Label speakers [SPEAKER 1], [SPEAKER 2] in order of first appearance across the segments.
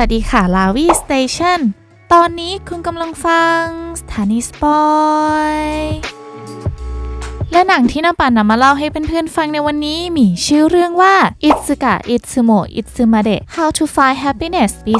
[SPEAKER 1] วัสดีค่ะ ลาวีสเตชันตอนนี้คุณกำลังฟังสถานีสปอย และหนังที่น้ำปั่นนำมาเล่าให้เพื่อนๆฟังในวันนี้มีชื่อเรื่องว่า Itsuka Itsumo Itsumade How to Find Happiness ปี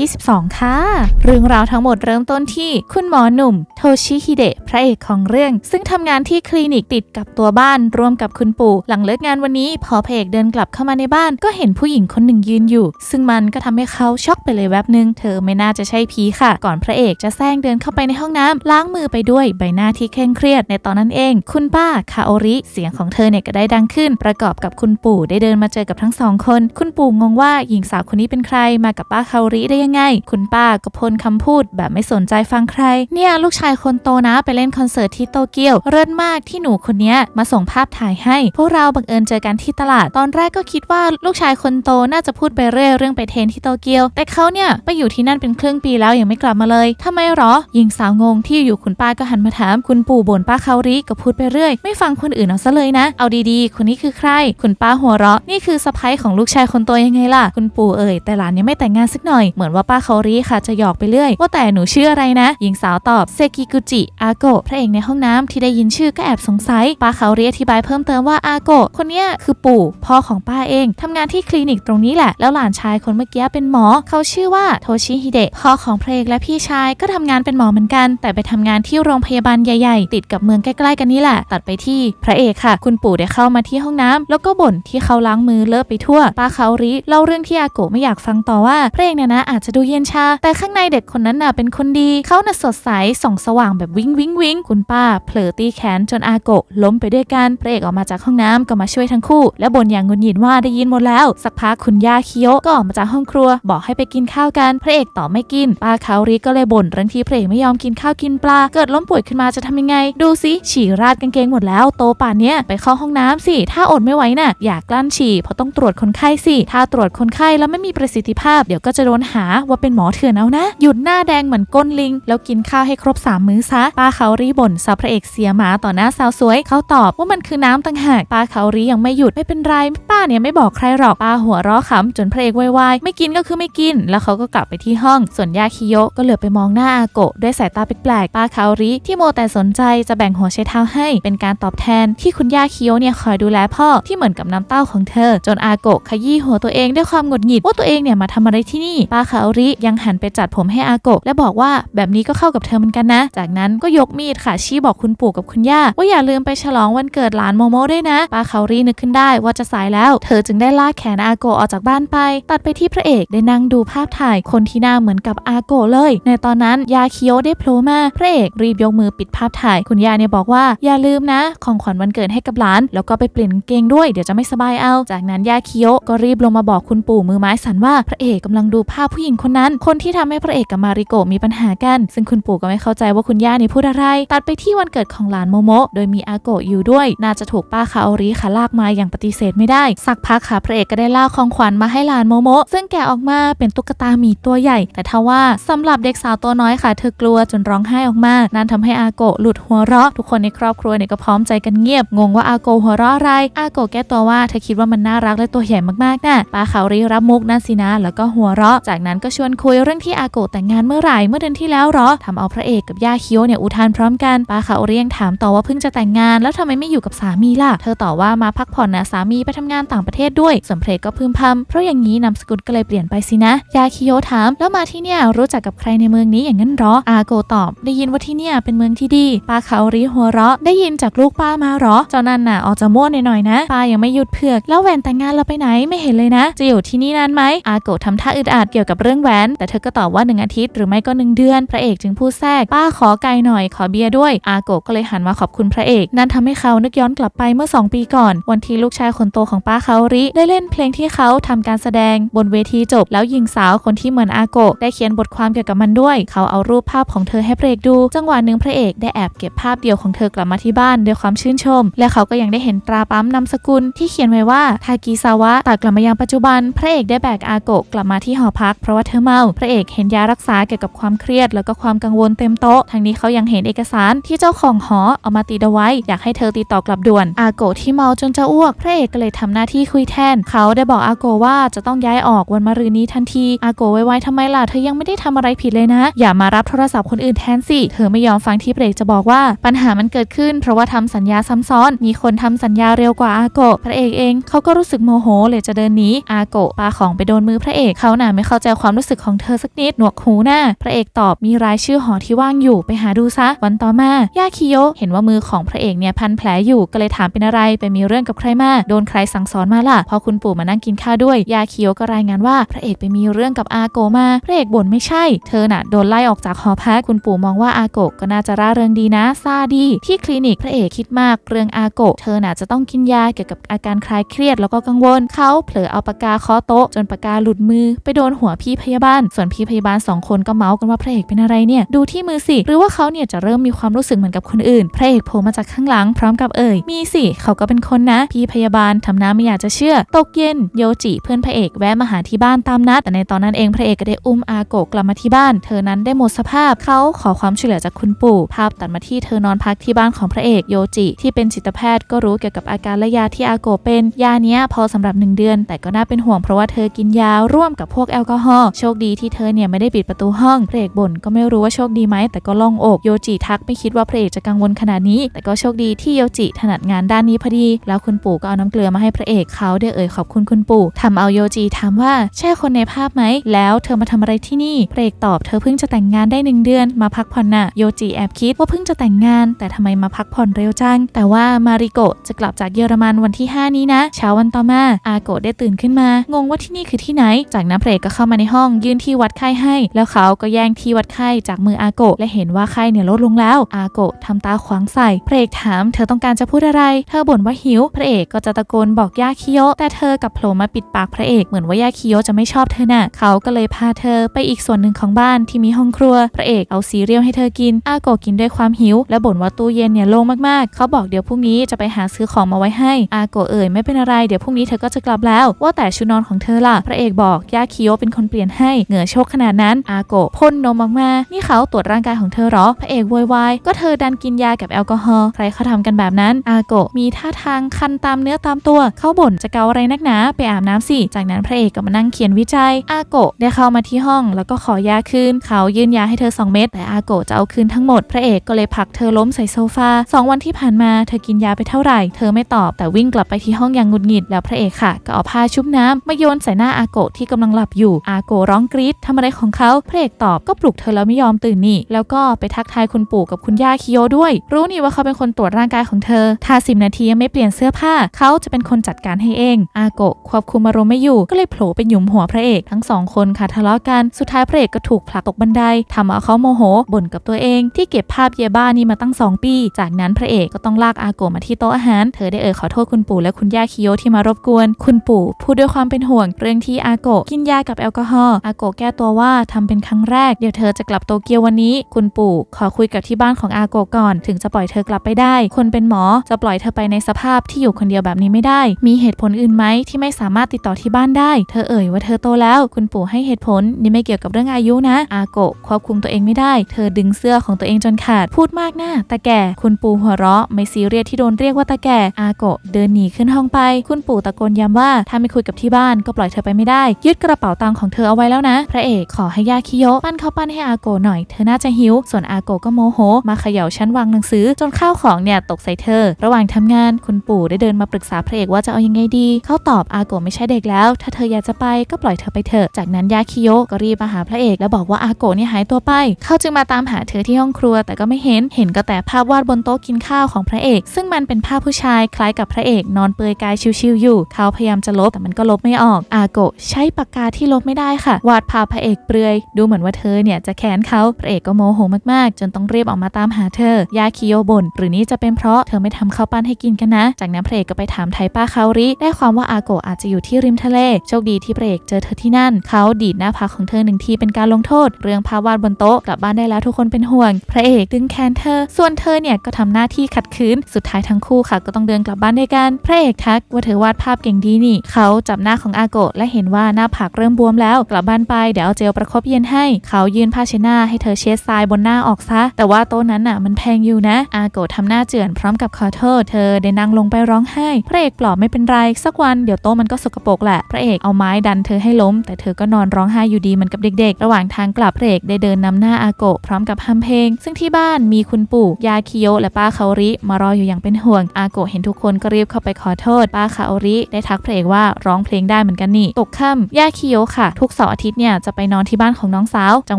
[SPEAKER 1] 2022 ค่ะ เรื่องราวทั้งหมดเริ่มต้นที่คุณหมอหนุ่ม โทชิฮิเดะพระเอกของเรื่อง ซึ่งทำงานที่คลินิกติดกับตัวบ้านร่วมกับคุณปู่ หลังเลิกงานวันนี้พอพระเอกเดินกลับเข้ามาในบ้านก็เห็นผู้หญิงคนหนึ่งยืนอยู่ ซึ่งมันก็ทำให้เขาช็อกไปเลยแวบหนึ่งเธอไม่น่าจะใช่ผีค่ะ ก่อนพระเอกจะแซงเดินเข้าไปในห้องน้ำล้างมือไปด้วยใบหน้าที่เคร่งเครียดในตอนนั้นเอง คุณป้าคาโอริ เสียงของเธอเนี่ยก็ได้ดังขึ้น ประกอบกับคุณปู่ได้เดินมาเจอกับทั้งสองคน คุณปู่งงว่าหญิงสาวคนนี้เป็นใครมากับป้าคาโอริได้ยังไง คุณป้าก็พ่นคำพูดแบบไม่สนใจฟังใคร เนี่ยลูกชายคนโตนะไปเล่นคอนเสิร์ตที่โตเกียวเลิศมากที่หนูคนนี้มาส่งภาพถ่ายให้ พวกเราบังเอิญเจอกันที่ตลาด ตอนแรกก็คิดว่าลูกชายคนโตน่าจะพูดไปเรื่อยเรื่องไปเทนที่โตเกียว แต่เขาเนี่ยไปอยู่ที่นั่นเป็นครึ่งปีแล้วยังไม่กลับมาเลยทำไมหรอหญิงสาวงงที่อยู่คุณป้าก็หันมาถาม คุณปู่บ่นป้าคาโอริก็พูดไปเรื่อยไม่ฟังคนอื่นเอาซะเลยนะ เอาดีๆ คนนี้คือใคร คุณป้าหัวเราะ นี่คือสะพ้ยของลูกชายคนโตยังไงล่ะ คุณปู่เอ่ย แต่หลานยังไม่แต่งงานสักหน่อย เหมือนว่าป้าเคาริค่ะจะหยอกไปเรื่อย ว่าแต่หนูชื่ออะไรนะ หญิงสาวตอบ เซกิกุจิ อาโกะ พระเอกในห้องน้ำที่ได้ยินชื่อก็แอบสงสัย ป้าเคาริอธิบายเพิ่มเติมว่าอาโกะ คนเนี้ยคือปู่พ่อของป้าเองทำงานที่คลินิกตรงนี้แหละ แล้วหลานชายคนเมื่อกี้เป็นหมอ เขาชื่อว่าโทชิฮิเดะ พ่อของพระเอกและพี่ชายก็ทำงานเป็นหมอเหมือนกัน แต่ไปทำงานที่โรงพยาบาลใหญ่ ๆ ติดกับเมืองใกล้ๆกันนี่แหละ ตัดไปที่พระเอกค่ะ คุณปู่ได้เข้ามาที่ห้องน้ำแล้วก็บ่นที่เขาล้างมือเลอะไปทั่วป้าคาริเล่าเรื่องที่อาโกะไม่อยากฟังต่อว่าพระเอกเนี่ยนะอาจจะดูเย็นชา แต่ข้างในเด็กคนนั้นน่ะเป็นคนดีเขาน่ะสดใสส่องสว่างแบบวิงวิงวิงคุณป้าเผลอตีแขนจนอาโกะล้มไปด้วยกันพระเอกออกมาจากห้องน้ำก็มาช่วยทั้งคู่ และบ่นอย่างงุนหงิดว่าได้ยินหมดแล้ว สักพักคุณย่าคิโยก็ออกมาจากห้องครัว บอกให้ไปกินข้าวกันพระเอกตอบไม่กินป้าคาริก็เลยบ่นเรื่องที่พระเอกไม่ยอมกินข้าวกินปลาเกิดล้มป่วยขึ้นมาจะทำยังไง ดูสิฉี่ราดกางเกงหมดแล้ว โตป่านเนี้ยไปเข้าห้องน้ำสิ ถ้าอดไม่ไหวน่ะอย่ากกลั้นฉี่เพราะต้องตรวจคนไข้สิ ถ้าตรวจคนไข้แล้วไม่มีประสิทธิภาพ เดี๋ยวก็จะโดนหาว่าเป็นหมอเถื่อนเอานะ หยุดหน้าแดงเหมือนก้นลิง แล้วกินข้าวให้ครบสามมื้อซะป้าเขารีบ่นสาวพระเอกเสียหมาต่อหน้าสาวสวยเขาตอบว่ามันคือน้ำต่างหากป้าเขารียังไม่หยุดไม่เป็นไรป้าเนี่ยไม่บอกใครหรอกป้าหัวเราะขำจนพระเอกวายไม่กินก็คือไม่กิน แล้วเขาก็กลับไปที่ห้อง ส่วนยาคิโยก็เหลือไปมองหน้าอาโกะด้วยสายตาแปลกๆป้าเขารีที่โมแต่สนใจจะแบ่งหัวใช้เท้าให้เป็นการตอบแทนที่คุณย่าคิโยเนี่ยคอยดูแลพ่อที่เหมือนกับน้ำเต้าของเธอ จนอาโกะขยี้หัวตัวเองด้วยความหงุดหงิดว่าตัวเองเนี่ยมาทำอะไรที่นี่ป้าคาโอริยังหันไปจัดผมให้อาโกะและบอกว่าแบบนี้ก็เข้ากับเธอเหมือนกันนะ จากนั้นก็ยกมีดค่ะชี้บอกคุณปู่กับคุณย่าว่าอย่าลืมไปฉลองวันเกิดหลานโมโมด้วยนะป้าคาโอรินึกขึ้นได้ว่าจะสายแล้ว เธอจึงได้ลากแขนอาโกะออกจากบ้านไป ตัดไปที่พระเอกได้นั่งดูภาพถ่ายคนที่หน้าเหมือนกับอาโกะเลย ในตอนนั้นยาคิโยได้โผล่มาพระเอกรีบยกมือปิดภาพถ่าย คุณย่าเนี่ยบอกว่าอย่าลืมนะของขวัญวันเกิดให้กับหลาน แล้วก็ไปเปลี่ยนเกงด้วยเดี๋ยวจะไม่สบายเอา จากนั้นย่าเคิโยะก็รีบลงมาบอกคุณปู่มือไม้สันว่าพระเอกกำลังดูภาพผู้หญิงคนนั้น คนที่ทำให้พระเอกกับมาริโกมีปัญหากัน ซึ่งคุณปู่ก็ไม่เข้าใจว่าคุณย่านี่พูดอะไร ตัดไปที่วันเกิดของหลานโมโมะโดยมีอาโกะอยู่ด้วย น่าจะถูกป้าคาโอริค่ะลากมาอย่างปฏิเสธไม่ได้ สักพักค่ะพระเอกก็ได้ล่าของขวัญมาให้หลานโมโมะซึ่งแกะออกมาเป็นตุ๊กตาหมีตัวใหญ่ แต่ทว่าสำหรับเด็กสาวตัวน้อยค่ะ เธอกลัวจนร้องไห้ออกมา นั่นทำให้อาโกะหลุดหัวเราะ ทุกคนในครอบครัวเนี่ยก็พร้อมใจกันเงียบ งงว่าอาโกหัวเราะอะไร อาโกแก้ตัวว่าเธอคิดว่ามันน่ารักและตัวใหญ่มากๆน่ะป้าคาริรับมุกนั่นสินะ แล้วก็หัวเราะ จากนั้นก็ชวนคุยเรื่องที่อาโกแต่งงานเมื่อไหร่เมื่อเดือนที่แล้วหรอทำเอาพระเอกกับย่าคิโยะเนี่ยอุทานพร้อมกันป้าคาโอริยังถามต่อว่าเพิ่งจะแต่งงาน แล้วทำไมไม่อยู่กับสามีล่ะ เธอตอบว่ามาพักผ่อนนะสามีไปทำงานต่างประเทศด้วยส่วนพระเอกก็พึมพำเพราะอย่างนี้นามสกุลก็เลยเปลี่ยนไปสินะยาคิโยถาม แล้วมาที่เนี่ยรู้จักกับใครในเมืองนี้อย่างนั้นหรออาโกตอบ ได้ยินว่าที่เนี่ยเป็นเมืองที่ดีป้าคาริหัวเราะได้ยินจากลูกป้ามาหรอ เจ้านั่นน่ะออกจะม่วนหน่อยๆนะ ป้ายังไม่หยุดเผือก แล้วแหวนแต่งงานเราไปไหนไม่เห็นเลยนะ จะอยู่ที่นี่นานไหม อาโกะทำท่าอึดอัดเกี่ยวกับเรื่องแหวน แต่เธอก็ตอบว่าหนึ่งอาทิตย์หรือไม่ก็หนึ่งเดือน พระเอกจึงพูดแทรก ป้าขอไกลหน่อย ขอเบียร์ด้วย อาโกะก็เลยหันมาขอบคุณพระเอก นั่นทำให้เขานึกย้อนกลับไปเมื่อ 2 ปีก่อน วันที่ลูกชายคนโตของป้าเขาริ ได้เล่นเพลงที่เขาทำการแสดง บนเวทีจบ แล้วหญิงสาวคนที่เหมือนอาโกะได้เขียนบทความเกี่ยวกับมันด้วย เขาเอารูปภาพของเธอให้พระเอกดู จังหวะหนึ่งพระเอกได้แอบเก็บภาพเดียวของเธอกลับมาที่บ้านดด้วยความชื่นชม และเขาก็ยังได้เห็นตราปั๊มนามสกุลที่เขียนไว้ว่าทากิซาวะตัดกลับมายังปัจจุบัน พระเอกได้แบกอาโกะกลับมาที่หอพักเพราะว่าเธอเมา พระเอกเห็นยารักษาเกี่ยวกับความเครียด แล้วก็ความกังวลเต็มโต๊ะทั้งนี้เขายังเห็นเอกสารที่เจ้าของหอเอามาติดเอาไว้ อยากให้เธอติดต่อกลับด่วน อาโกะที่เมาจนจะอ้วก พระเอกก็เลยทำหน้าที่คุยแทน เขาได้บอกอาโกะว่าจะต้องย้ายออกวันมะรืนนี้ทันที อาโกะไว้ๆทำไมล่ะ เธอยังไม่ได้ทำอะไรผิดเลยนะ อย่ามารับโทรศัพท์คนอื่นแทนสิ เธอไม่ยอมฟังที่พระเอกจะบอกว่าปัญหามันเกิดขึ้นเพราะว่าทำสัญญาซ้ำซ้อน มีคนทำสัญญาเร็วกว่าอาโกะพระเอกเองเขาก็รู้สึกโมโหเลยจะเดินหนีอาโกะปาของไปโดนมือพระเอกเขาหน่าไม่เข้าใจความรู้สึกของเธอสักนิดหนวกหูหน้า พระเอกตอบมีรายชื่อหอที่ว่างอยู่ไปหาดูซะ วันต่อมายาคิโยเห็นว่ามือของพระเอกเนี่ยพันแผลอยู่ก็เลยถามเป็นอะไรไปมีเรื่องกับใครมาโดนใครสั่งสอนมาล่ะพอคุณปู่มานั่งกินข้าวด้วยยาคิโยก็รายงานว่าพระเอกไปมีเรื่องกับอาโกมา พระเอกบ่นไม่ใช่ เธอน่ะโดนไล่ออกจากหอพักคุณปู่มองว่าอาโกก็น่าจะร่าเริงดีนะซาดี ที่คลินิกพระเอกคิดมากเรื่องอาโกะ เธอน่ะจะต้องกินยาเกี่ยวกับอาการคลายเครียดแล้วก็กังวล เขาเผลอเอาปากกาเคาะโต๊ะจนปากกาหลุดมือไปโดนหัวพี่พยาบาล ส่วนพี่พยาบาลสองคนก็เมาส์กันว่าพระเอกเป็นอะไรเนี่ย ดูที่มือสิ หรือว่าเขาเนี่ยจะเริ่มมีความรู้สึกเหมือนกับคนอื่น พระเอกโผล่มาจากข้างหลังพร้อมกับเอ่ย มีสิ เขาก็เป็นคนนะ พี่พยาบาลทำน้าไม่อยากจะเชื่อ ตกเย็นโยจิเพื่อนพระเอกแวะมาหาที่บ้านตามนัด แต่ในตอนนั้นเองพระเอกก็ได้อุ้มอาโกะกลับมาที่บ้าน เธอนั้นได้หมดสภาพ เขาขอความช่วยเหลือจากคุณปู่ ภาพตัดมาที่เธอนอนพักที่บ้านของพระเอกโยจิ ที่เป็นจิตแพทย์ก็รู้เกี่ยวกับอาการและยาที่อาโกเป็น ยาเนี้ยพอสำหรับหนึ่งเดือน แต่ก็น่าเป็นห่วงเพราะว่าเธอกินยาร่วมกับพวกแอลกอฮอล์โชคดีที่เธอเนี่ยไม่ได้ปิดประตูห้องเพรกบ่นก็ไม่รู้ว่าโชคดีไหมแต่ก็ล่องอกโยจิทักไม่คิดว่าพระเอกจะกังวลขนาดนี้ แต่ก็โชคดีที่โยจิถนัดงานด้านนี้พอดี แล้วคุณปู่ก็เอาน้ำเกลือมาให้พระเอกเขาได้เอ่ยขอบคุณคุณปู่ทำเอาโยจิถามว่าใช่คนในภาพไหม แล้วเธอมาทำอะไรที่นี่พระเอกตอบเธอเพิ่งจะแต่งงานได้หนึ่งเดือนมาพักผ่อนน่ะโยจิแอบคิดว่าเพิ่งจะแต่งงาน แต่ทำไมมาพักผ่อนเร็วจัง แต่ว่ามาริโกะจะกลับจากเยอรมันวันที่ 5 นี้นะ เช้าวันต่อมาอาโกะได้ตื่นขึ้นมา งงว่าที่นี่คือที่ไหน จากนั้นพระเอกก็เข้ามาในห้องยื่นที่วัดไข้ให้ แล้วเขาก็แย่งที่วัดไข้จากมืออาโกะและเห็นว่าไข้เนี่ยลดลงแล้ว อาโกะทำตาขวางใส่พระเอกถามเธอต้องการจะพูดอะไร เธอบ่นว่าหิว พระเอกก็จะตะโกนบอกยาคิโยะแต่เธอกับโผล่มาปิดปากพระเอกเหมือนว่ายาคิโยะจะไม่ชอบเธอน่ะเขาก็เลยพาเธอไปอีกส่วนหนึ่งของบ้านที่มีห้องครัว พระเอกเอาซีเรียลให้เธอกิน อาโกะกินด้วยความหิว และบ่นว่าตู้เย็นเนี่ยโล่งมากๆ เขาบอกเดี๋ยวพรุ่งนี้จะไปหาซื้อของมาไว้ให้ อาโกเอ่ยไม่เป็นอะไรเดี๋ยวพรุ่งนี้เธอก็จะกลับแล้ว ว่าแต่ชุดนอนของเธอล่ะ พระเอกบอกยาคิโยเป็นคนเปลี่ยนให้เหงื่อโชกขนาดนั้น อาโกพ่นนมออกมา นี่เขาตรวจร่างกายของเธอหรอ พระเอกโวยวายก็เธอดันกินยากับแอลกอฮอล์ใครเขาทำกันแบบนั้น อาโกมีท่าทางคันตามเนื้อตามตัว เขาบ่นจะเกาอะไรนักหนาไปอาบน้ำสิ จากนั้นพระเอกก็มานั่งเขียนวิจัย อาโกได้เข้ามาที่ห้อง แล้วก็ขอยาคืน เขายื่นยาให้เธอ 2 เม็ดแต่อาโกจะเอาคืนทั้งหมด พระเอกก็เลยผลักเธอล้มใส่โซฟาสองวันที่ผ่านมาเธอกินยาไปเท่าไหร่ เธอไม่ตอบแต่วิ่งกลับไปที่ห้องอย่างงุดหงิดแล้วพระเอกค่ะ ก็เอาผ้าชุบน้ำมาโยนใส่หน้าอาโกะที่กำลังหลับอยู่ อาโกะร้องกรี๊ดทำอะไรของเขาพระเอกตอบก็ปลุกเธอแล้วไม่ยอมตื่นนี่ แล้วก็ไปทักทายคุณปู่กับคุณย่าคิโยด้วย รู้นี่ว่าเขาเป็นคนตรวจร่างกายของเธอ ถ้าสิบนาทียังไม่เปลี่ยนเสื้อผ้า เขาจะเป็นคนจัดการให้เอง อาโกะควบคุมอารมณ์ไม่อยู่ก็เลยโผล่ไปหยุมหัวพระเอกทั้งสองคนค่ะทะเลาะกันสุดท้ายพระเอกก็ถูกผลักตกบันไดทำเอาเขาโมโหบ่นกับตัวเองที่เก็บภาพเยบ้านี่มาตั้ง 2 ปี จากนั้นระเอกก็ต้องลากอาโกะมาที่โต๊ะอาหาร เธอได้เอ่ยขอโทษคุณปู่และคุณย่าคิโยที่มารบกวน คุณปู่พูดด้วยความเป็นห่วงเรื่องที่อาโกะกินยากับแอลกอฮอล์ อาโกะแก้ตัวว่าทำเป็นครั้งแรก เดี๋ยวเธอจะกลับโตเกียววันนี้ คุณปู่ขอคุยกับที่บ้านของอาโกะก่อน ถึงจะปล่อยเธอกลับไปได้ คนเป็นหมอจะปล่อยเธอไปในสภาพที่อยู่คนเดียวแบบนี้ไม่ได้ มีเหตุผลอื่นไหมที่ไม่สามารถติดต่อที่บ้านได้ เธอเอ่ยว่าเธอโตแล้ว คุณปู่ให้เหตุผลนี่ไม่เกี่ยวกับเรื่องอายุนะ อาโกะควบคุมตัวเองไม่ได้ เธอดึงเสื้อของตัวเองจนขาด พูดมากหน้าตาแก่ คุณปู่หัวเราะ ไม่ซีเรียสที่โดนเรียกว่าตาแก่อาโกะเดินหนีขึ้นห้องไป คุณปู่ตะโกนย้ำว่าถ้าไม่คุยกับที่บ้านก็ปล่อยเธอไปไม่ได้ ยึดกระเป๋าตังค์ของเธอเอาไว้แล้วนะ พระเอกขอให้ยาคิโยปั้นข้าวปั้นให้อาโกะหน่อยเธอน่าจะหิว ส่วนอาโกะก็โมโห มาเขย่าชั้นวางหนังสือ จนข้าวของเนี่ยตกใส่เธอ ระหว่างทำงานคุณปู่ได้เดินมาปรึกษาพระเอกว่าจะเอายังไงดี เขาตอบอาโกะไม่ใช่เด็กแล้ว ถ้าเธออยากจะไปก็ปล่อยเธอไปเถอะ จากนั้นยาคิโยก็รีบมาหาพระเอก แล้วบอกว่าอาโกะเนี่ยหายตัวไป เขาจึงมาตามหาเธอที่ห้องครัวแต่ก็ไม่เห็น เห็นก็แต่ภาพวาดบนโต๊ะกินข้าวของพระเอก ซึ่งมันเป็นภาพผู้ชายคล้ายกับพระเอกนอนเปลือยกายชิวๆอยู่ เขาพยายามจะลบแต่มันก็ลบไม่ออก อาโกะใช้ปากกาที่ลบไม่ได้ค่ะ วาดภาพพระเอกเปลือย ดูเหมือนว่าเธอเนี่ยจะแค้นเขาพระเอกก็โมโหมากๆ จนต้องรีบออกมาตามหาเธอ ยาคิโยบ่นหรือนี่จะเป็นเพราะเธอไม่ทำข้าวปั้นให้กินกันนะ จากนั้นพระเอกก็ไปถามไทป้าคาริ ได้ความว่าอาโกะอาจจะอยู่ที่ริมทะเล โชคดีที่พระเอกเจอเธอที่นั่น เขาดีดหน้าผากของเธอหนึ่งทีเป็นการลงโทษ เรื่องภาพวาดบนโต๊ะกลับบ้านได้แล้วทุกคนเป็นห่วง พระเอกดึงแขนเธอ ส่วนเธอเนี่ยก็ทำหน้าที่ขัดขืน สุดท้ายทั้งคู่ค่ะ ก็ต้องเดินกลับบ้านด้วยกัน พระเอกทักว่าเธอวาดภาพเก่งดีนี่ เขาจับหน้าของอาโกะและเห็นว่าหน้าผากเริ่มบวมแล้ว กลับบ้านไปเดี๋ยวเอาเจลประคบเย็นให้ เขายื่นผ้าเช็ดหน้าให้เธอเช็ดทรายบนหน้าออกซะ แต่ว่าโต๊ะนั้นน่ะมันแพงอยู่นะ อาโกะทำหน้าเจือนพร้อมกับขอโทษ เธอได้นั่งลงไปร้องไห้ พระเอกปลอบไม่เป็นไรสักวันเดี๋ยวโต๊ะมันก็สกปรกแหละ พระเอกเอาไม้ดันเธอให้ล้ม แต่เธอก็นอนร้องไห้อยู่ดีเหมือนกับเด็กๆ ระหว่างทางกลับพระเอกได้เดินนำหน้าอาโกะพร้อมกับฮัมเพลง ซึ่งที่บ้านมีคุณปู่ยาคิโยและป้าคาโอริมารออยู่อย่างเป็นห่วง อาโกะเห็นทุกคนก็รีบเข้าไปขอโทษ ป้าคาโอริได้ทักพระเอกว่าร้องเพลงได้เหมือนกันนี่ ตกค่ำย่าคิโยค่ะ ทุกเสาร์อาทิตย์เนี่ยจะไปนอนที่บ้านของน้องสาว จัง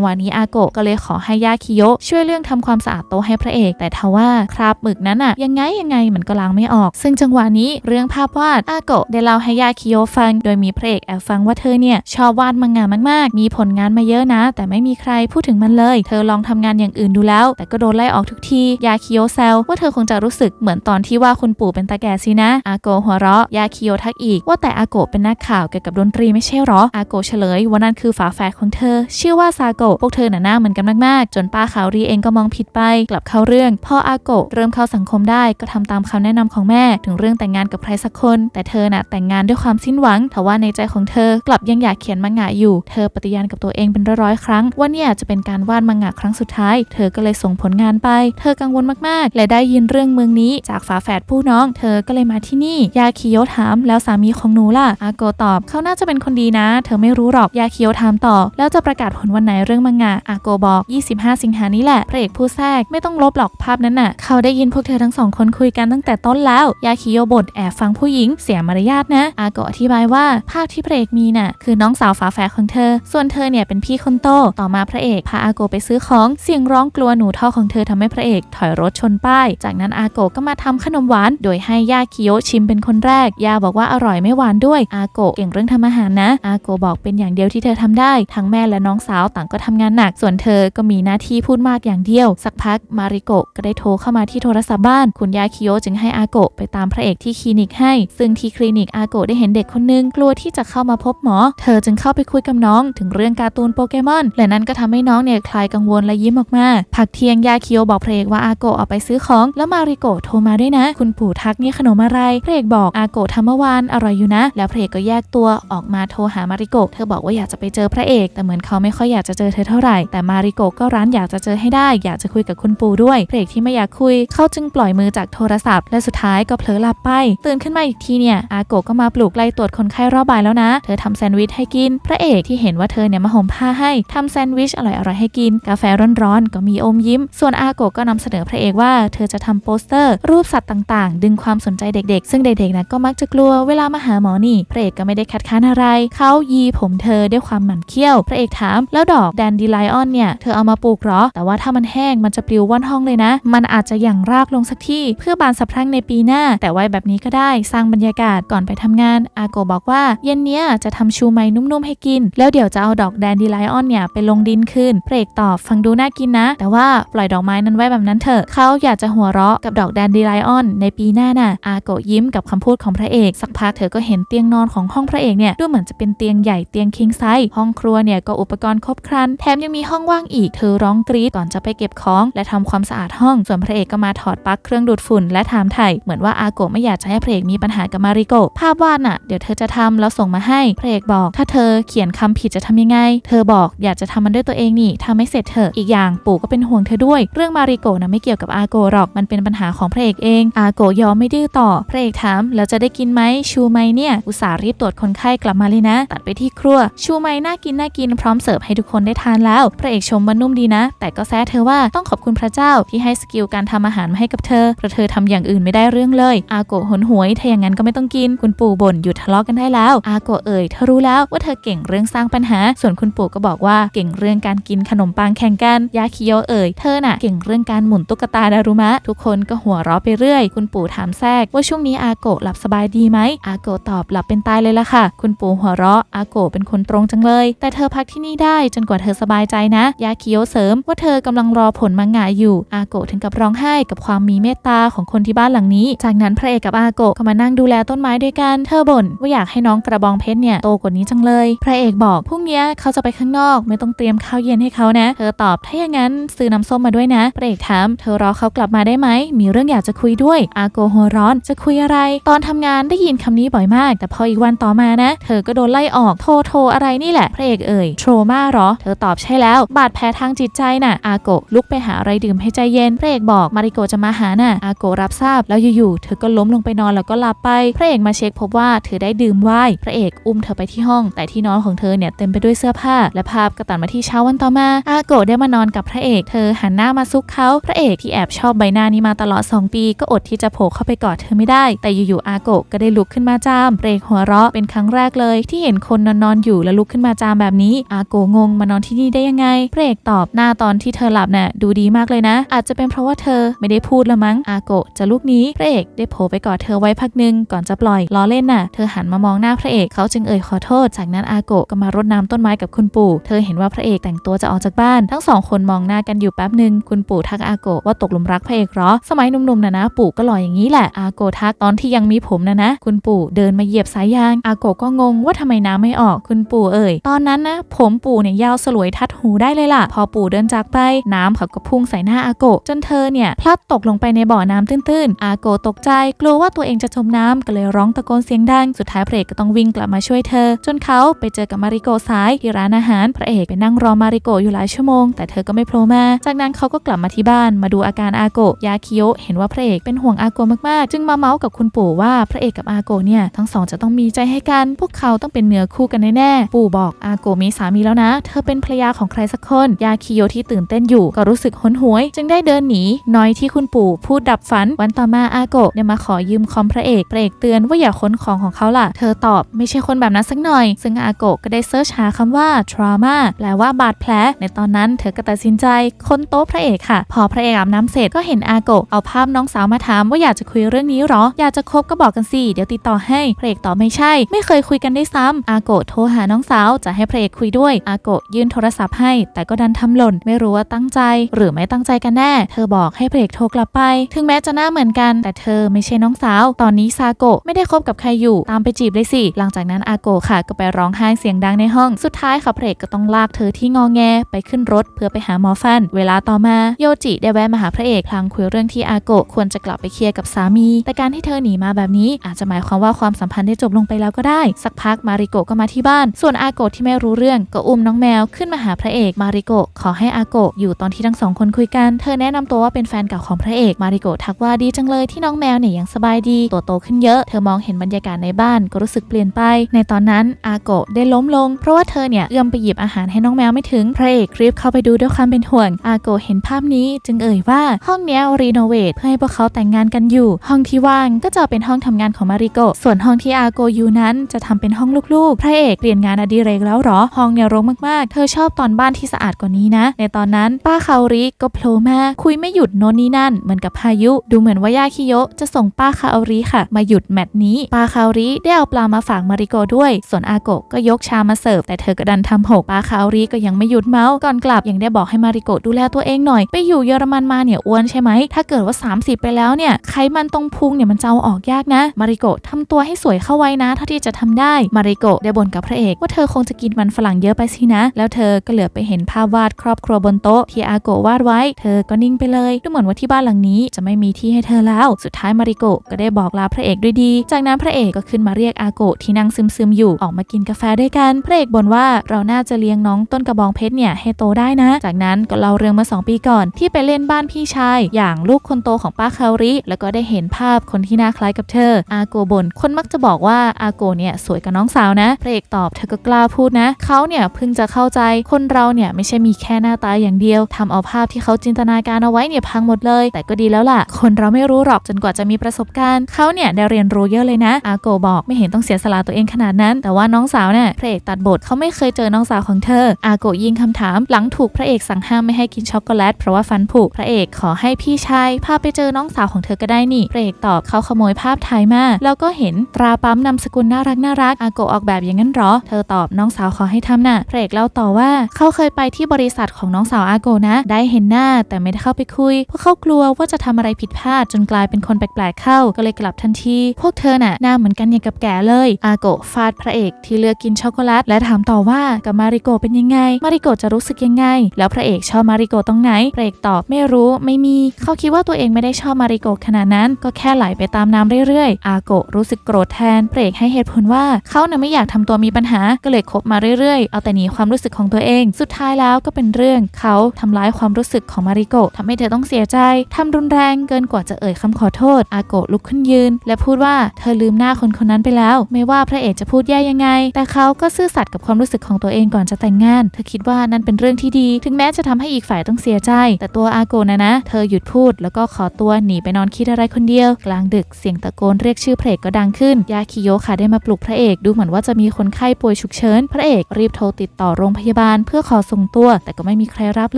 [SPEAKER 1] หวะนี้อาโกะก็เลยขอให้ย่าคิโยช่วยเรื่องทำความสะอาดโต๊ะให้พระเอก แต่ทว่าคราบหมึกนั้นอะยังไงยังไงมันก็ล้างไม่ออก ซึ่งจังหวะนี้เรื่องภาพวาดอาโกะได้เล่าให้ย่าคิโยฟัง โดยมีพระเอกแอบฟังว่าเธอเนี่ยชอบวาดมังงะมากๆ มีผลงานมาเยอะนะ แต่ไม่มีใครพูดถึงมันเลย เธอลองทำงานอย่างอื่นดูแล้ว แต่ก็โดนไล่ออกทุกทียาคิโยแซวว่าเธอคงจะรู้สึกเหมือนตอนที่ว่าคุณปู่เป็นตาแก่สินะ อาโกหัวเราะ ยาคิโยทักอีก ว่าแต่อาโกเป็นนักข่าวเกี่ยวกับดนตรีไม่ใช่หรอ อาโกเฉลยว่านั่นคือฝาแฝดของเธอ ชื่อว่าซาโกพวกเธอหน่ะหน้าเหมือนกันมากๆ จนป้าขาวรีเองก็มองผิดไป กลับเข้าเรื่อง พออาโกเริ่มเข้าสังคมได้ก็ทำตามคำแนะนำของแม่ ถึงเรื่องแต่งงานกับใครสักคน แต่เธอน่ะแต่งงานด้วยความสิ้นหวังทว่าในใจของเธอกลับยังอยากเขียนมังงะอยู่ เธอปฏิญาณกับตัวเองเป็นร้อยๆครั้งว่าเนี่ยจะเป็นการวาดมังงะครั้งสุดท้าย เธอก็เลยส่งผลงานไป เธอกังวลมากๆ และได้ได้ยินเรื่องเมืองนี้จากฝาแฝดผู้น้อง เธอก็เลยมาที่นี่ ยาคิโยถามแล้วสามีของหนูล่ะ อาโกตอบ เขาน่าจะเป็นคนดีนะ เธอไม่รู้หรอก ยาคิโยถามต่อ แล้วจะประกาศผลวันไหนเรื่องมังงะ อาโกบอก 25 สิงหานี้แหละ พระเอกผู้แทรกไม่ต้องลบหรอกภาพนั้นน่ะ เขาได้ยินพวกเธอทั้งสองคนคุยกันตั้งแต่ต้นแล้ว ยาคิโยบ่นแอบฟังผู้หญิงเสียมารยาทนะ อาโกอธิบายว่าภาพที่พระเอกมีน่ะ คือน้องสาวฝาแฝดของเธอ ส่วนเธอเนี่ยเป็นพี่คนโต ต่อมาพระเอกพาอาโกไปซื้อของ เสียงร้องกลัวหนูท่อของเธอทำให้พระเอกถอยรถชนป้ายจากนั้นอาโกะก็มาทำขนมหวาน โดยให้ย่าคิโยชิมเป็นคนแรก ย่าบอกว่าอร่อยไม่หวานด้วย อาโกะเก่งเรื่องทำอาหารนะ อาโกะบอกเป็นอย่างเดียวที่เธอทำได้ ทั้งแม่และน้องสาวต่างก็ทำงานหนัก ส่วนเธอก็มีหน้าที่พูดมากอย่างเดียว สักพักมาริโกะก็ได้โทรเข้ามาที่โทรศัพท์บ้าน คุณย่าคิโยจึงให้อาโกะไปตามพระเอกที่คลินิกให้ ซึ่งที่คลินิกอาโกะได้เห็นเด็กคนนึงกลัวที่จะเข้ามาพบหมอ เธอจึงเข้าไปคุยกับน้องถึงเรื่องการ์ตูนโปเกมอน และนั้นก็ทำให้น้องเนี่ยคลายกังวลและยิ้มออกมาพักเที่ยงย่าคิโยบอกพระเอกว่าอาโกะออกไปซื้อของแล้วมาริโกโทรมาด้วยนะ คุณปู่ทักนี่ขนมอะไรพระเอกบอกอาโกทำเมื่อวานอร่อยอยู่นะ แล้วพระเอกก็แยกตัวออกมาโทรหามาริโกเธอบอกว่าอยากจะไปเจอพระเอก แต่เหมือนเขาไม่ค่อยอยากจะเจอเธอเท่าไหร่แต่มาริโกก็ร้านอยากจะเจอให้ได้ อยากจะคุยกับคุณปู่ด้วยพระเอกที่ไม่อยากคุยเขาจึงปล่อยมือจากโทรศัพท์ และสุดท้ายก็เผลอหลับไป ตื่นขึ้นมาอีกทีเนี่ยอาโกก็มาปลุกไล่ตรวจคนไข้รอบบ่ายแล้วนะ เธอทำแซนด์วิชให้กิน พระเอกที่เห็นว่าเธอเนี่ยมาห่มผ้าให้ทำแซนด์วิชอร่อยๆให้กิน กาแฟร้อนๆก็มีอมยิ้ม ส่วนอาโกก็นำเสนอพระเอกว่าเธออจะทำโปสเตอร์ รูปสัตว์ต่างๆ ดึงความสนใจเด็กๆ ซึ่งเด็กๆนะก็มักจะกลัวเวลามาหาหมอนี่ พระเอกก็ไม่ได้คัดค้านอะไร เขายีผมเธอด้วยความหมั่นเคี้ยว พระเอกถาม แล้วดอกแดนดีไลออนเนี่ย เธอเอามาปลูกหรอ แต่ว่าถ้ามันแห้งมันจะปลิวว่อนห้องเลยนะ มันอาจจะหยั่งรากลงสักที่ เพื่อบานสะพรั่งในปีหน้า แต่ไว้แบบนี้ก็ได้ สร้างบรรยากาศก่อนไปทำงาน อาโกบอกว่า เย็นเนี้ยจะทำชูไม้นุ่มๆให้กิน แล้วเดี๋ยวจะเอาดอกแดนดีไลออนเนี่ยไปลงดินคืนพระเอกตอบฟังดูน่ากินนะ แต่ว่าปล่อยดอกไม้นั้นไว้แบบนั้นเถอะเขาอยากจะหัวเราะกับดอกแดนดีไลออน ในปีหน้าน่ะอาโกะยิ้มกับคำพูดของพระเอก สักพักเธอก็เห็นเตียงนอนของห้องพระเอกเนี่ยดูเหมือนจะเป็นเตียงใหญ่เตียงคิงไซส์ห้องครัวเนี่ยก็อุปกรณ์ครบครัน แถมยังมีห้องว่างอีกเธอร้องกรี๊ดก่อนจะไปเก็บของ และทำความสะอาดห้อง ส่วนพระเอกก็มาถอดปลั๊กเครื่องดูดฝุ่นและถามไถ่เหมือนว่าอาโกะไม่อยากจะให้พระเอกมีปัญหากับมาริโกะภาพวาดน่ะเดี๋ยวเธอจะทำแล้วส่งมาให้พระเอกบอก ถ้าเธอเขียนคำผิดจะทำยังไง เธอบอกอยากจะทำมันด้วยตัวเองนี่ทำไม่เสร็จเถอะอีกอย่างปู่ก็เป็นห่วงเธอด้วย เรื่องมาริโกะนะไม่เกี่ยวกับอาโกะหรอกมันเป็นปัญหาของพระเอกเองอาโกยอมไม่ดื้อต่อพระเอกถามแล้วจะได้กินไหมชูไหมเนี่ยอุตส่าห์รีบตรวจคนไข้กลับมาเลยนะ ตัดไปที่ครัว ชูไหมน่ากินน่ากินพร้อมเสิร์ฟให้ทุกคนได้ทานแล้ว พระเอกชมว่านุ่มดีนะ แต่ก็แซะเธอว่าต้องขอบคุณพระเจ้าที่ให้สกิลการทำอาหารมาให้กับเธอเพราะเธอทำอย่างอื่นไม่ได้เรื่องเลยอาโกหนหวยถ้าอย่างนั้นก็ไม่ต้องกินคุณปู่บ่นหยุดทะเลาะกันได้แล้ว อาโกเอ่ยเธอรู้แล้วว่าเธอเก่งเรื่องสร้างปัญหา ส่วนคุณปู่ก็บอกว่าเก่งเรื่องการกินขนมปังแข่งกันยาคิโยเอ่ยเธอน่ะเก่งเรื่องการหมุนตุ๊กตาดารุมะทุกคนก็หัวเราะไปเรื่อย คุณปู่ถามแทรกว่าช่วงนี้อาโกะหลับสบายดีไหม อาโกะตอบหลับเป็นตายเลยละค่ะ คุณปู่หัวเราะ อาโกะเป็นคนตรงจังเลย แต่เธอพักที่นี่ได้จนกว่าเธอสบายใจนะ ยาคิโยเสริมว่าเธอกำลังรอผลมังงะอยู่ อาโกะถึงกับร้องไห้กับความมีเมตตาของคนที่บ้านหลังนี้ จากนั้นพระเอกกับอาโกะก็มานั่งดูแลต้นไม้ด้วยกัน เธอบ่นว่าอยากให้น้องกระบองเพชรเนี่ยโตกว่านี้จังเลย พระเอกบอกพรุ่งนี้เขาจะไปข้างนอก ไม่ต้องเตรียมข้าวเย็นให้เขานะ เธอตอบถ้าอย่างนั้นซื้อน้ำส้มมาด้วยนะ พระเอกถามเธอรอเขากลับมาได้ได้ไหม มีเรื่องอยากจะคุยด้วย อาโกหัวร้อน จะคุยอะไร ตอนทำงานได้ยินคำนี้บ่อยมาก แต่พออีกวันต่อมานะ เธอก็โดนไล่ออกโทรโทรอะไรนี่แหละ พระเอกเอ่ยโทรมาหรอ เธอตอบใช่แล้ว บาดแผลทางจิตใจน่ะ อาโกลุกไปหาอะไรดื่มให้ใจเย็น พระเอกบอกมาริโกจะมาหาน่ะ อาโกรับทราบ แล้วอยู่ๆ เธอก็ล้มลงไปนอนแล้วก็หลับไป พระเอกมาเช็คพบว่าเธอได้ดื่มไวน์พระเอกอุ้มเธอไปที่ห้อง แต่ที่นอนของเธอเนี่ยเต็มไปด้วยเสื้อผ้า และภาพก็ตัดมาที่เช้าวันต่อมา อาโกได้มานอนกับพระเอก เธอหันหน้ามาซุกเขา พระเอกที่แอบชอบใบหน้านี้มาตลอด 2 ปี ก็อดที่จะโผล่เข้าไปกอดเธอไม่ได้ แต่อยู่ๆอาโกะก็ได้ลุกขึ้นมาจามเบรกหัวเราะเป็นครั้งแรกเลย ที่เห็นคนนอนๆอยู่แล้วลุกขึ้นมาจามแบบนี้อาโกะงงมานอนที่นี่ได้ยังไงพรกตอบหน้าตอนที่เธอหลับน่ะดูดีมากเลยนะ อาจจะเป็นเพราะว่าเธอไม่ได้พูดละมั้งอาโกะจะลุกนี้พระเอกได้โผล่ไปกอดเธอไว้พักหนึ่งก่อนจะปล่อยล้อเล่นน่ะ เธอหันมามองหน้าพระเอกเขาจึงเอ่ยขอโทษ จากนั้นอาโกะก็มารดน้ำต้นไม้กับคุณปู่ เธอเห็นว่าพระเอกแต่งตัวจะออกจากบ้าน ทั้งสองคนมองหน้ากันอยู่แป๊บหนึ่งคุณปู่ทักอาโกะว่าตกหลุมรักพระเอกเหรอ สมัยหนุ่มๆนะนะ ปู่ก็หล่ออย่างนี้แหละ อาโกทักตอนที่ยังมีผมนะนะ คุณปู่เดินมาเหยียบสายยาง อาโกก็งงว่าทำไมน้ำไม่ออก คุณปู่เอ่ย ตอนนั้นนะ ผมปู่เนี่ยยาวสลวยทัดหูได้เลยล่ะ พอปู่เดินจากไป น้ำเขาก็พุ่งใส่หน้าอาโกจนเธอเนี่ยพลัดตกลงไปในบ่อน้ำตื้นๆ อาโกตกใจ กลัวว่าตัวเองจะจมน้ำก็เลยร้องตะโกนเสียงดัง สุดท้ายพระเอกก็ต้องวิ่งกลับมาช่วยเธอ จนเขาไปเจอกับมาริโกะสายที่ร้านอาหาร พระเอกไปนั่งรอมาริโกอยู่หลายชั่วโมง แต่เธอก็ไม่โผล่มา จากนั้นเขาก็กลับมาที่บ้านมาดูอาการอาโกะยาคิโยเห็นว่าพระเอกเป็นห่วงอาโกะมากๆ จึงมาเมาส์กับคุณปู่ว่าพระเอกกับอาโกะเนี่ยทั้งสองจะต้องมีใจให้กัน พวกเขาต้องเป็นเนื้อคู่กันแน่ๆปู่บอกอาโกะมีสามีแล้วนะ เธอเป็นภรรยาของใครสักคน ยาคิโยที่ตื่นเต้นอยู่ ก็รู้สึกหนหวย จึงได้เดินหนีน้อยที่คุณปู่พูดดับฝัน วันต่อมาอาโกะได้มาขอยืมคอมพระเอกพระเอกเตือนว่าอย่าค้นของของเขาล่ะ เธอตอบไม่ใช่คนแบบนั้นสักหน่อย ซึ่งอาโกะก็ได้เซิร์ชหาคำว่า trauma แปลว่าบาดแผล ในตอนนั้นเธอก็ตัดสินใจค้นโต๊ะพระเอกค่ะ พอพระเอกอาบน้ำเสร็จก็เห็นอาโกะเอาภาพน้องสาวมาถามว่าอยากจะคุยเรื่องนี้หรอ อยากจะคบก็บอกกันสิเดี๋ยวติดต่อให้พระเอกตอบไม่ใช่ ไม่เคยคุยกันได้ซ้ำอาโกะโทรหาน้องสาวจะให้พระเอกคุยด้วย อาโกะยื่นโทรศัพท์ให้ แต่ก็ดันทำหล่น ไม่รู้ว่าตั้งใจ หรือไม่ตั้งใจกันแน่ เธอบอกให้พระเอกโทรกลับไป ถึงแม้จะหน้าเหมือนกัน แต่เธอไม่ใช่น้องสาว ตอนนี้ซาโกะไม่ได้คบกับใครอยู่ ตามไปจีบเลยสิ หลังจากนั้นอาโกะค่ะก็ไปร้องไห้เสียงดังในห้อง สุดท้ายค่ะพระเอกก็ต้องลากเธอที่งอแงไปขึ้นรถเพื่อไปหาหมอฟัน เวลาต่อมาโยจิได้แวะมาหาพระเอกพลางคุยเรื่องที่อาโกะควรจะกลับไปเคลียร์กับสามี แต่การที่เธอหนีมาแบบนี้ อาจจะหมายความว่าความสัมพันธ์ได้จบลงไปแล้วก็ได้ สักพักมาริโกะก็มาที่บ้าน ส่วนอาโกะที่ไม่รู้เรื่องก็อุ้มน้องแมวขึ้นมาหาพระเอกมาริโกะขอให้อาโกะอยู่ตอนที่ทั้งสองคนคุยกัน เธอแนะนำตัวว่าเป็นแฟนเก่าของพระเอกมาริโกะทักว่าดีจังเลยที่น้องแมวเนี่ยยังสบายดีตัวโตขึ้นเยอะ เธอมองเห็นบรรยากาศในบ้านก็รู้สึกเปลี่ยนไป ในตอนนั้นอาโกะได้ล้มลง เพราะว่าเธอเนี่ยเอื้อมไปหยิบอาหารให้น้องแมวไม่ถึงพระเอกรีบเข้าไปดูด้วยความเป็นห่วงอาโกะเห็นภาพนี้จึงเอ่ยว่าห้องเนี้รีโนเวทเพื่อให้พวกเขาแต่งงานกันอยู่ ห้องที่ว่างก็จะเป็นห้องทำงานของมาริโกส่วนห้องที่อาโกอยู่นั้นจะทำเป็นห้องลูกๆ พระเอกเปลี่ยนงานอดิเรกแล้วหรอ ห้องเนี่ยรกมากๆ เธอชอบตอนบ้านที่สะอาดกว่านี้นะ ในตอนนั้นป้าคาริก็โผล่มาคุยไม่หยุดโน่นนี่นั่นเหมือนกับพายุ ดูเหมือนว่ายาคิโยจะส่งป้าคาริค่ะ มาหยุดแมตช์นี้ ป้าคาริได้เอาปลามาฝากมาริโกด้วย ส่วนอาโกก็ยกชามาเสิร์ฟแต่เธอก็ดันทำหกป้าคาริก็ยังไม่หยุดเมาส์ก่อนกลับยังได้บอกให้มาริโกดูแลตัวเองหน่อย ไปอยู่เยอรมันมาเนี่ยอ้วนใช่ไหม ถ้าเกิดว่า 30 ไปแล้วเนี่ยไขมันตรงพุงเนี่ยมันจะเอาออกยากนะ มาริโกะทำตัวให้สวยเข้าไว้นะเท่าที่จะทำได้ มาริโกะได้บ่นกับพระเอกว่าเธอคงจะกินมันฝรั่งเยอะไปสินะ แล้วเธอก็เหลือไปเห็นภาพวาดครอบครัวบนโต๊ะที่อาโกะวาดไว้ เธอก็นิ่งไปเลยดูเหมือนว่าที่บ้านหลังนี้จะไม่มีที่ให้เธอแล้ว สุดท้ายมาริโกะก็ได้บอกลาพระเอกด้วยดี จากนั้นพระเอกก็ขึ้นมาเรียกอาโกะที่นั่งซึมๆอยู่ออกมากินกาแฟด้วยกัน พระเอกบ่นว่าเราน่าจะเลี้ยงน้องต้นกระบองเพชรเนี่ยให้โตได้นะ จากนั้นก็เล่าเรื่องมาสองปีก่อนที่ไปเล่นบ้านพี่ชายอย่างลูกคนโตของป้าคาริ แล้วก็ได้เห็นภาพคนที่น่าคล้ายกับเธอ อาโกะบ่นคนมักจะบอกว่าอาโกเนี่ยสวยกับน้องสาวนะพระเอกตอบเธอก็กล้าพูดนะ เขาเนี่ยเพิ่งจะเข้าใจคนเราเนี่ยไม่ใช่มีแค่หน้าตาอย่างเดียวทำเอาภาพที่เขาจินตนาการเอาไว้เนี่ยพังหมดเลย แต่ก็ดีแล้วล่ะ คนเราไม่รู้หรอกจนกว่าจะมีประสบการณ์เขาเนี่ยได้เรียนรู้เยอะเลยนะ อาโกบอกไม่เห็นต้องเสียสละตัวเองขนาดนั้น แต่ว่าน้องสาวเนี่ยพระเอกตัดบทเขาไม่เคยเจอน้องสาวของเธอ อาโกยิงคำถาม หลังถูกพระเอกสั่งห้ามไม่ให้กินช็อกโกแลตเพราะว่าฟันผุพระเอกขอให้พี่ชายพาไปเจอน้องสาวของเธอก็ได้นี่เพรกตอบเขาขโมยภาพถ่ายมาแล้วก็เห็นตราปั๊มนามสกุลน่ารักน่ารักอาโกออกแบบอย่างนั้นหรอ เธอตอบน้องสาวขอให้ทำน่ะพระเอกเล่าต่อว่าเขาเคยไปที่บริษัทของน้องสาวอาโกนะ ได้เห็นหน้าแต่ไม่ได้เข้าไปคุยเพราะเขากลัวว่าจะทำอะไรผิดพลาดจนกลายเป็นคนแปลกๆเข้าก็เลยกลับทันที พวกเธอน่ะหน้าเหมือนกันอย่างกับแก่เลย อาโกฟาดพระเอกที่เลือกกินช็อกโกแลตและถามต่อว่ากับมาริโกเป็นยังไง มาริโกจะรู้สึกยังไง แล้วพระเอกชอบมาริโกตรงไหนพระเอกตอบไม่รู้ไม่มีเขาคิดว่าตัวเองไม่ได้ชอบมาริโกะขนาดนั้น ก็แค่ไหลไปตามน้ำเรื่อยๆ อาโกะรู้สึกโกรธแทนพรกให้เหตุผลว่าเขาน่ะไม่อยากทำตัวมีปัญหาก็เลยคบมาเรื่อยๆ เอาแต่หนีความรู้สึกของตัวเอง สุดท้ายแล้วก็เป็นเรื่องเขาทำร้ายความรู้สึกของมาริโกะทำให้เธอต้องเสียใจทำรุนแรงเกินกว่าจะเอ่ยคำขอโทษ อาโกะลุกขึ้นยืน และพูดว่าเธอลืมหน้าคนคนนั้นไปแล้ว ไม่ว่าพระเอกจะพูดแย่ยังไง แต่เขาก็ซื่อสัตย์กับความรู้สึกของตัวเองก่อนจะแต่งงาน เธอคิดว่านั่นเป็นเรื่องที่ดี ถึงแม้จะทำให้อีกฝ่ายต้องเสียใจ แต่ตัวอาโกะนะนะ เธอหยุดพูด แล้วก็ขอตัวหนีไปนอนคิดอะไรคนเดียว กลางดึกเสียงตะโกนเรียกชื่อพระเอกก็ดังขึ้น ยาคิโยค่ะได้มาปลุกพระเอกดูเหมือนว่าจะมีคนไข้ป่วยฉุกเฉินพระเอกรีบโทรติดต่อโรงพยาบาล เพื่อขอส่งตัว แต่ก็ไม่มีใครรับ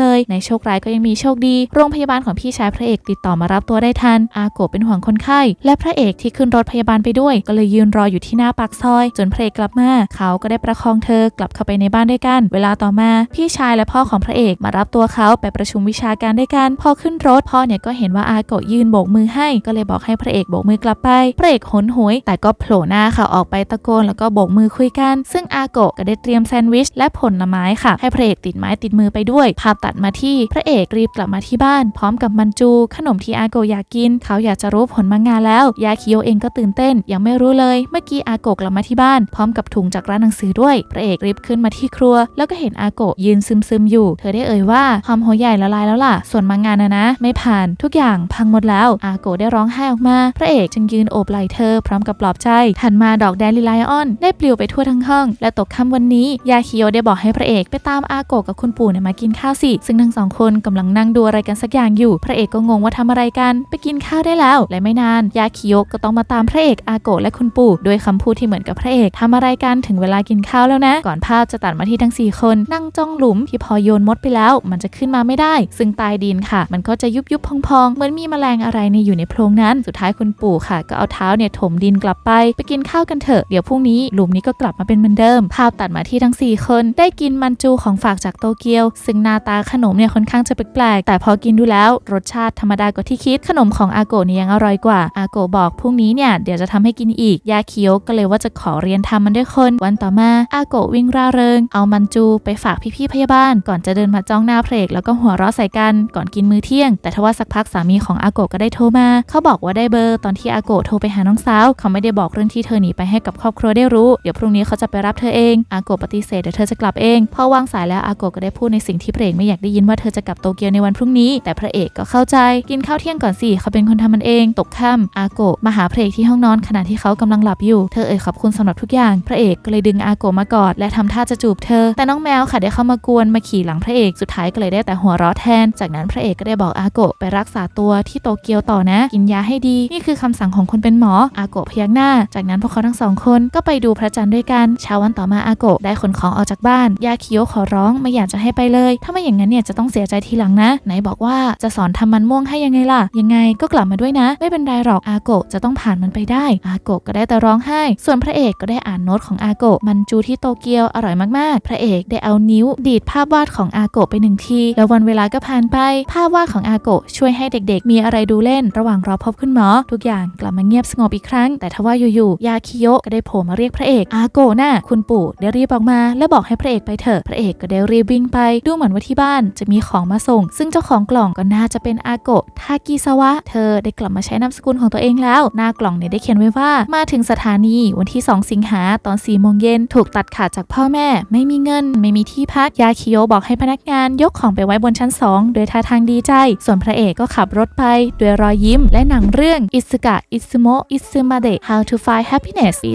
[SPEAKER 1] เลย ในโชคร้ายก็ยังมีโชคดี โรงพยาบาลของพี่ชายพระเอกติดต่อมารับตัวได้ทัน อาโกะเป็นห่วงคนไข้ และพระเอกที่ขึ้นรถพยาบาลไปด้วย ก็เลยยืนรออยู่ที่หน้าปากซอย จนพระเอกกลับมาเขาก็ได้ประคองเธอกลับเข้าไปในบ้านด้วยกัน เวลาต่อมา พี่ชายและพ่อของพระเอกมารับตัวเขาไปประชุมวิชาการด้วยกันพอขึ้นรถพ่อเนี่ยก็เห็นว่าอาโกะยืนโบกมือให้ ก็เลยบอกให้พระเอกโบกมือกลับไป พระเอกหนหวย แต่ก็โผล่หน้าค่ะออกไปตะโกนแล้วก็โบกมือคุยกัน ซึ่งอาโกะก็ได้เตรียมแซนด์วิชและผลไม้ค่ะ ให้พระเอกติดไม้ติดมือไปด้วย ภาพตัดมาที่พระเอกรีบกลับมาที่บ้าน พร้อมกับมันจู ขนมที่อาโกะอยากกิน เขาอยากจะรู้ผลมังงานแล้ว ยาคิโยเองก็ตื่นเต้น ยังไม่รู้เลย เมื่อกี้อาโกะกลับมาที่บ้าน พร้อมกับถุงจากร้านหนังสือด้วย พระเอกรีบขึ้นมาที่ครัว แล้วก็เห็นอาโกะยืนซึมซึมๆอยู่ เธอได้เอ่ยว่าหอมหัวใหญ่ละลายแล้วล่ะ ส่วนมังงานนะนะไม่ผ่านทุกอย่างพังหมดแล้ว อาโกได้ร้องไห้ออกมา พระเอกจึงยืนโอบไหล่เธอพร้อมกับปลอบใจถัดมาดอกแดนลิไลออน ได้ปลิวไปทั่วทั้งห้อง และตกค่ำวันนี้ ยาคิโยได้บอกให้พระเอกไปตามอาโกกับคุณปู่เนี่ยมากินข้าวสิ ซึ่งทั้งสองคนกำลังนั่งดูอะไรกันสักอย่างอยู่ พระเอกก็งงว่าทำอะไรกัน ไปกินข้าวได้แล้ว และไม่นาน ยาคิโยก็ต้องมาตามพระเอกอาโกและคุณปู่ด้วยคำพูดที่เหมือนกับพระเอกทำอะไรกันถึงเวลากินข้าวแล้วนะ ก่อนภาพจะตัดมาที่ทั้งสี่คน นั่งจ้องหลุมที่พอโยนมดไปแล้ว มันจะขึ้นมาไม่ได้ ซึ่งตายดินค่ะ มันก็จะยุบยุบพองๆ เหมือนมีแมลงอะไรในอยู่ในโพรงนั้น สุดท้ายคุณปู่ค่ะ ก็เอาเท้าเนี่ยถมดินกลับไป ไปกินข้าวกันเถอะ เดี๋ยวพรุ่งนี้หลุมนี้ก็กลับมาเป็นเหมือนเดิม ภาพตัดมาที่ทั้ง 4 คน ได้กินมันจูของฝากจากโตเกียว ซึ่งหน้าตาขนมเนี่ยค่อนข้างจะแปลกๆ แต่พอกินดูแล้วรสชาติธรรมดากว่าที่คิด ขนมของอาโกะเนี่ยยังอร่อยกว่า อาโกะบอกพรุ่งนี้เนี่ยเดี๋ยวจะทำให้กินอีก ยาคิโยะก็เลยว่าจะขอเรียนทำมันด้วยคน วันต่อมาอาโกะวิ่งร่าเริง เอามันจูไปฝากพี่ๆพยาบาล ก่อนจะเดินมาจ้องหน้าพระเอกแล้วก็หัวเราะใส่กันก่อนกินมื้อเที่ยง แต่ทว่าสักพักสามีของอาโกะก็ได้โทรมา เขาบอกว่าได้เบอร์ตอนที่อาโกะโทรไปหาน้องสาว เขาไม่ได้บอกเรื่องที่เธอหนีไปให้กับครอบครัวได้รู้ เดี๋ยวพรุ่งนี้เขาจะไปรับเธอเอง อาโกะปฏิเสธเดี๋ยวเธอจะกลับเอง พอวางสายแล้วอาโกะก็ได้พูดในสิ่งที่พระเอกไม่อยากได้ยินว่าเธอจะกลับโตเกียวในวันพรุ่งนี้ แต่พระเอกก็เข้าใจ กินข้าวเที่ยงก่อนสิเขาเป็นคนทำมันเอง ตกค่ำอาโกะมาหาพระเอกที่ห้องนอนขณะที่เขากำลังหลับอยู่ เธอเอ่ยขอบคุณสำหรับทุกอย่าง พระเอกก็เลยดึงอาโกะมากอดและทำท่าจะจูบเธอ แต่น้องแมวค่ะได้เข้ามากวนมาขี่หลังพระเอก สุดท้ายก็เลยได้แต่หัวเราะแทน จากนั้นพระเอกก็ได้บอกอาโกะไปรักษาตัวที่โตเกียวต่อนะ กินยาให้ดี นี่คือคำสั่งของคนเป็นหมอ อาโกะพยักหน้า จากนั้นพวกเขาทั้งสองคนก็ไปดูพระจันทร์ด้วยกันเช้าวันต่อมาอาโกะได้ขนของออกจากบ้าน ยาคิโยขอร้องไม่อยากจะให้ไปเลย ถ้าไม่อย่างนั้นเนี่ยจะต้องเสียใจทีหลังนะ ไหนบอกว่าจะสอนทำมันม่วงให้ยังไงล่ะ ยังไงก็กลับมาด้วยนะ ไม่เป็นไรหรอกอาโกะจะต้องผ่านมันไปได้ อาโกะก็ได้แต่ร้องไห้ ส่วนพระเอกก็ได้อ่านโน้ตของอาโกะมันจูที่โตเกียวอร่อยมากๆ พระเอกได้เอานิ้วดีดภาพวาดของอาโกะไปหนึ่งทีแล้ววันเวลาก็ผ่านไป ภาพวาดของอาโกะช่วยให้เด็กๆ มีอะไรดูเล่นระหว่างรอพบคุณหมอ ทุกอย่างกลับมาเงียบสงบอีกครั้ง แต่ทว่าอยู่ๆยาคิโยก็ได้โผล่มาเรียกพระเอกอาโกะน่ะคุณปู่ได้รีบออกมา และบอกให้พระเอกไปเถอะพระเอกก็ได้รีบวิ่งไป ดูเหมือนว่าที่บ้านจะมีของมาส่ง ซึ่งเจ้าของกล่องก็น่าจะเป็นอาโกะทากิซาวะเธอได้กลับมาใช้นามสกุลของตัวเองแล้ว หน้ากล่องเนี่ยได้เขียนไว้ว่า มาถึงสถานีวันที่ 2 สิงหาตอน4โมงเย็นถูกตัดขาดจากพ่อแม่ ไม่มีเงิน ไม่มีที่พักยาคิโยบอกให้พนักงานยกของไปไว้บนชั้น 2 โดยท่าทางดีใจส่วนพระเอกก็ขับรถไปด้วยรอยยิ้ม และหนังเรื่องอิสกะอิซึโมะอิซึมาเดะ How to Find Happiness ปี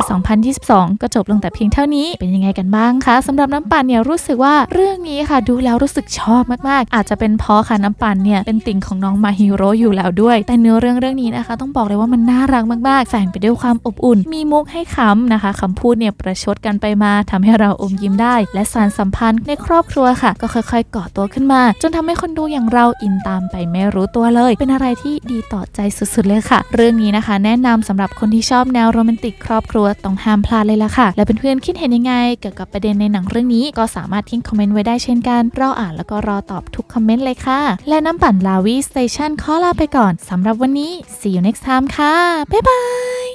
[SPEAKER 1] 2022 ก็จบลงแต่เพียงเท่านี้เป็นยังไงกันบ้างคะสำหรับน้ำปั่นเนี่ยรู้สึกว่าเรื่องนี้ค่ะดูแล้วรู้สึกชอบมากๆ อาจจะเป็นเพราะค่ะน้ำปั่นเนี่ยเป็นติ่งของน้องมาฮิโร่อยู่แล้วด้วย แต่เนื้อเรื่องเรื่องนี้นะคะ ต้องบอกเลยว่ามันน่ารักมากๆแฝงไปด้วยความอบอุ่น มีมุกให้ขำนะคะคำพูดเนี่ยประชดกันไปมาทำให้เราอมยิ้มได้ และสารสัมพันธ์ในครอบครัวค่ะ ก็ค่อยๆก่อตัวขึ้นมา จนทำให้คนดูอย่างเราอินตามไปไม่ไม่รู้ตัวเลย เป็นอะไรที่ดีต่อใจสุดๆเลยค่ะ เรื่องนี้นะคะ แนะนำสำหรับคนที่ชอบแนวโรแมนติกครอบครัวต้องห้ามพลาดเลยล่ะค่ะ และเพื่อนๆคิดเห็นยังไง เกี่ยวกับประเด็นในหนังเรื่องนี้ ก็สามารถทิ้งคอมเมนต์ไว้ได้เช่นกันรออ่านแล้วก็รอตอบทุกคอมเมนต์เลยค่ะ และน้ำปั่นลาวีสเตชันขอลาไปก่อน สำหรับวันนี้ see you next time ค่ะบ๊ายบาย